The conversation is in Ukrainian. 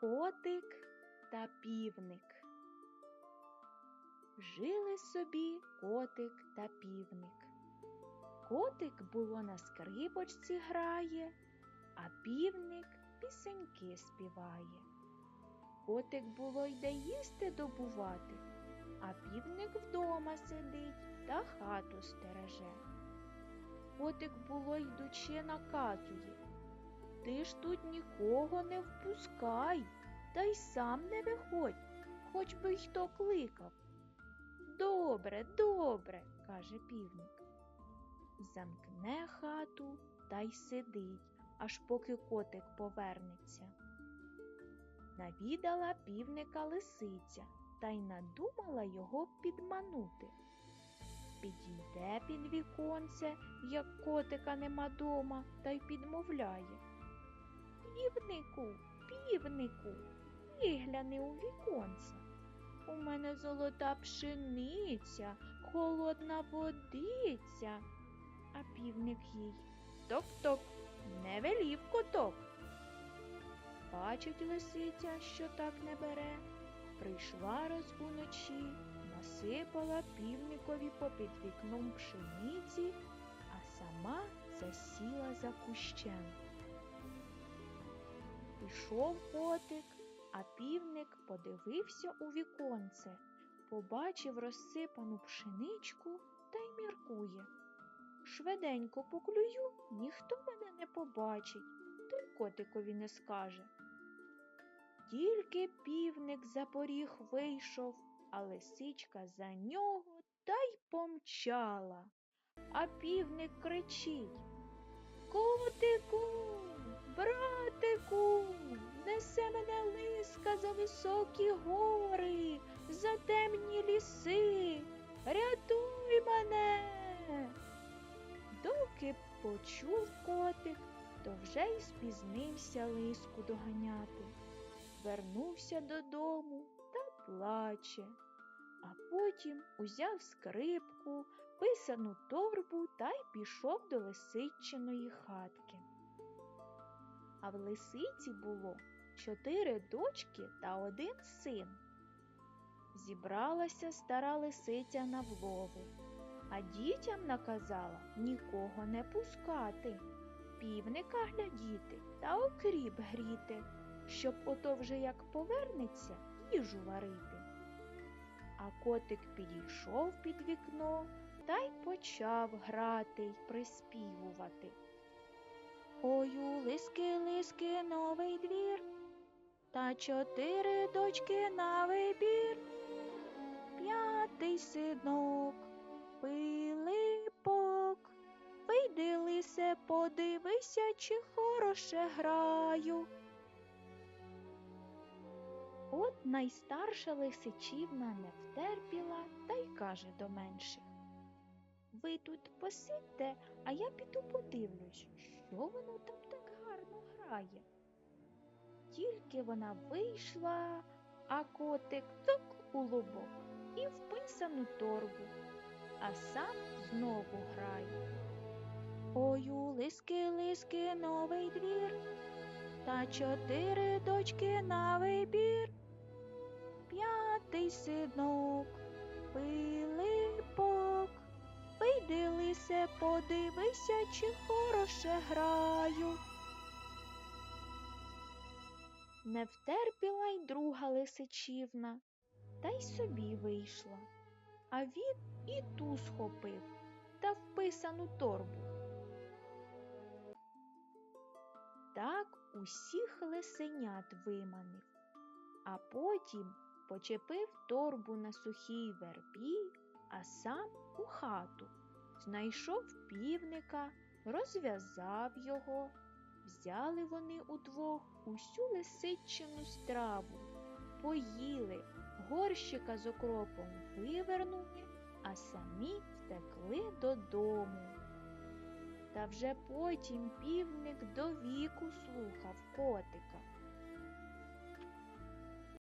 Котик та півник. Жили собі котик та півник. Котик було на скрипочці грає, а півник пісеньки співає. Котик було йде їсти добувати, а півник вдома сидить та хату стереже. Котик було йдучи наказує. Ти ж тут нікого не впускай, та й сам не виходь, хоч би й хто кликав. Добре, добре, каже півник. Замкне хату та й сидить, аж поки котик повернеться. Навідала півника лисиця та й надумала його підманути. Підійде під віконце, як котика нема дома, та й підмовляє. Півнику, півнику, вигляни у віконце. У мене золота пшениця, холодна водиця. А півник їй ток-ток, не велів коток. Бачить лисиця, що так не бере, прийшла раз уночі, насипала півникові попід вікном пшениці, а сама засіла за кущем. Пішов котик, а півник подивився у віконце, побачив розсипану пшеничку та й міркує. Швиденько поклюю, ніхто мене не побачить, то й котикові не скаже. Тільки півник за поріг вийшов, а лисичка за нього та й помчала. А півник кричить лиска за високі гори, за темні ліси. Рятуй мене. Доки почув котик, то вже й спізнився лиску доганяти. Вернувся додому та плаче, а потім узяв скрипку, писану торбу та й пішов до лисичиної хатки. А в лисиці було чотири дочки та один син. Зібралася стара лисиця на влови, а дітям наказала нікого не пускати, півника глядіти та окріп гріти, щоб ото вже як повернеться їжу варити. А котик підійшов під вікно та й почав грати й приспівувати. Ой, у лиски, лиски, новий двір, та чотири дочки на вибір, п'ятий синок, Пилипок. Вийди, лисе, подивися, чи хороше граю. От найстарша лисичівна не втерпіла та й каже до менших. Ви тут посидьте, а я піду подивлюсь, що воно там так гарно грає. Тільки вона вийшла, а котик цок у лобок і вписану торбу, а сам знову грає. Ой, у лиски, лиски, новий двір, та чотири дочки на вибір, п'ятий синок, Пилипок. Вийди, лисе, подивися, чи хороше граю. Не втерпіла й друга лисичівна, та й собі вийшла. А він і ту схопив та вписану торбу. Так усіх лисенят виманив, а потім почепив торбу на сухій вербі, а сам у хату. Знайшов півника, розв'язав його. Взяли вони удвох усю лисичину страву, поїли, горщика з окропом вивернули, а самі втекли додому. Та вже потім півник до віку слухав котика.